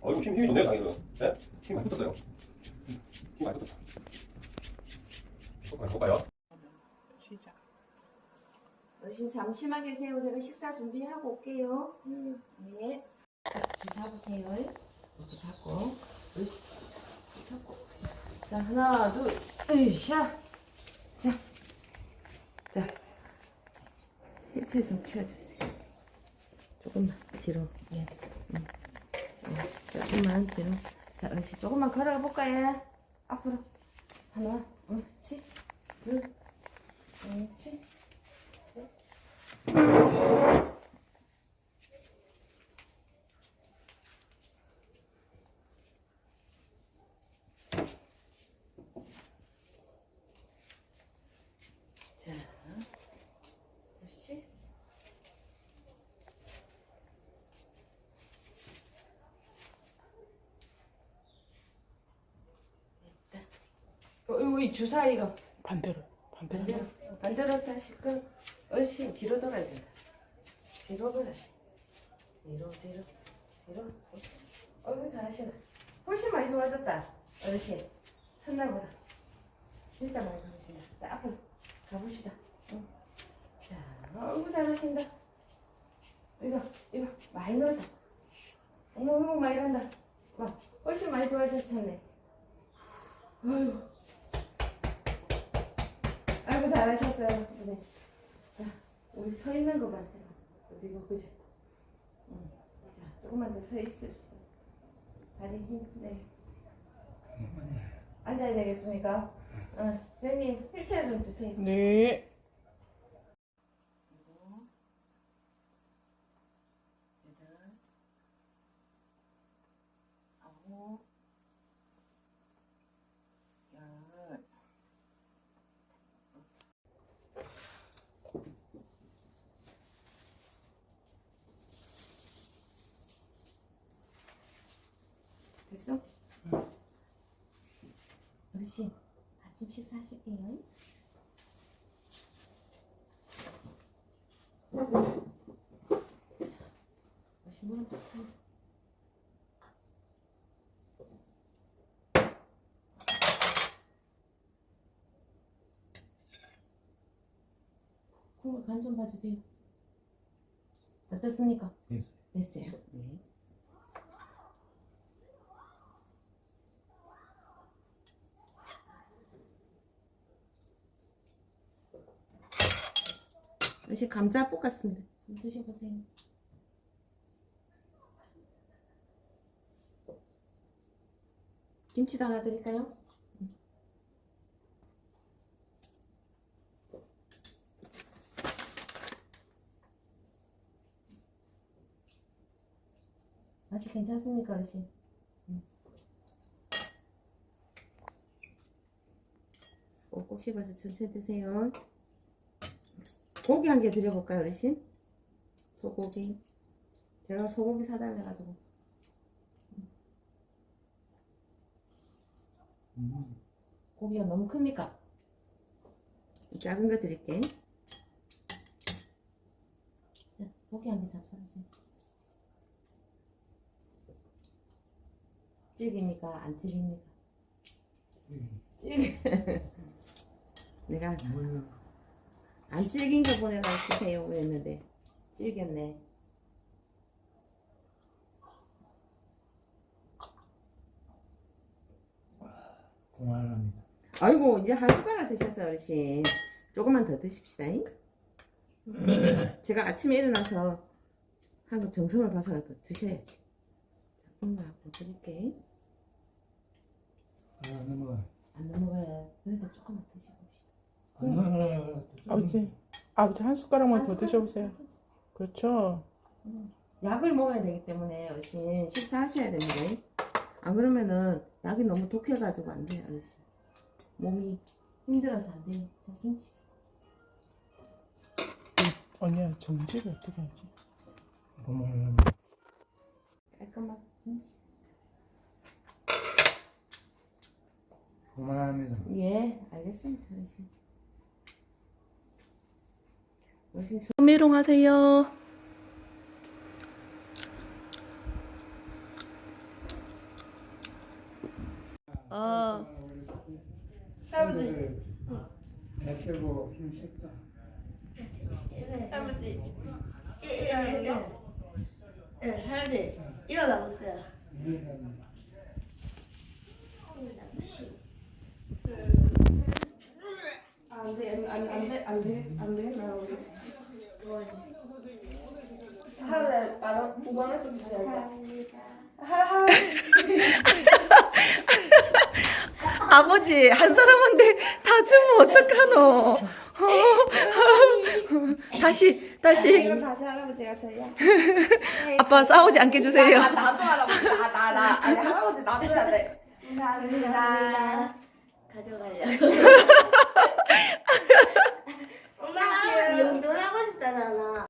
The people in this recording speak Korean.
어이구 힘, 힘이 좋네요 당연히 네? 힘 많이 붙었어요 힘 많이 붙었다 조금만 볼까요? 시작. 어르신 잠시만 계세요. 제가 식사 준비하고 올게요. 네. 자, 지사보세요. 이렇게 잡고. 으쌰. 잡고. 자, 하나, 둘, 으쌰. 자. 자. 힐체 좀 치워주세요. 조금만 뒤로. 예. 조금만 뒤로. 자, 어르신 조금만 걸어볼까요? 앞으로. 하나, 옳지. 둘, 옳지. 자, 그렇지? 됐다. 이 주사위가 반대로. 반대로. 반대로, 반대로 다시 그 얼씬 뒤로 돌아야 된다. 뒤로 돌아야 돼. 뒤로, 뒤로, 뒤로. 어이구, 잘하시네. 훨씬 많이 좋아졌다. 어르신. 첫날보다. 진짜 많이 좋아하신다. 자, 앞으로 가봅시다. 응. 자, 어이구, 잘하신다. 이거, 이거, 많이 늘었다. 어머, 어머, 많이 간다. 와, 훨씬 많이 좋아지셨네. 어이구. 아이고 잘하셨어요. 네. 자, 우리 서 있는 것만 해봐. 어디고 그지? 응. 자, 조금만 더 서 있읍시다. 다리 힘, 네. 앉아야 되겠습니까? 응. 선생님 휠체어 좀 주세요. 네. 여덟, 아홉, 열. 됐어? 어르신, 아침 잔. 국물 간좀 봐주세요. 어떻습니까? 네. 됐어요. 네. 역시 감자 볶았습니다. 드셔보세요. 김치도 하나 드릴까요? 맛이 괜찮습니까, 어르신? 음. 꼭꼭 씹어서 천천히 드세요. 고기 한 개 드려볼까요, 어르신? 소고기. 제가 소고기 사달래가지고. 고기가 너무 큽니까? 작은 거 드릴게. 자, 고기 한 개 잡숴보세요. 찔깁니까? 안 찔깁니까? 찔. 내가 안 찔긴 거 보내라 주세요 그랬는데 찔겼네. 고만합니다. 아이고 이제 한 숟가락 드셨어요 어르신. 조금만 더 드십시다. 잉? 제가 아침에 일어나서 한번 정성을 봐서라도 드셔야지. 자, 엄마 뭐 드릴게. 아, 넘어가. 안 넘어가요. 그래도 조금만 드셔봅시다. 안 넘어가. 아버지. 아버지 한 숟가락만 한더 숟가락 드셔보세요. 그렇죠. 약을 먹어야 되기 때문에 어르신 식사하셔야 됩니다. 잉? 안 그러면은 약이 너무 독해가지고 안 돼요 어르신. 몸이 힘들어서 안 돼요. 자 김치. 언니야 정지를 어떻게 하지? 고만합니다. 깔끔하게 김치. 고만합니다. 예, 알겠습니다. 어르신. 소미롱 하세요. 아. 어. 할아버지. 애쓰고 힘썼다. 할아버지. 일어나요. 예, 할아버지. 일어나 보세요. 일어나. 안돼 안돼 안돼 안돼 나 우리 하루에 만원 5만 원씩 주셔야 하루 아버지 한 사람한테 다 주면 어떡하노? 다시 다시. 이거 다시 할아버지가 줘야. 아빠 싸우지 않게 주세요. 아, 나도 할아버지. 나나. 아니 할아버지 놔줘야 돼. 감사합니다 가져가려고. 엄마, 용돈 하고 싶다잖아.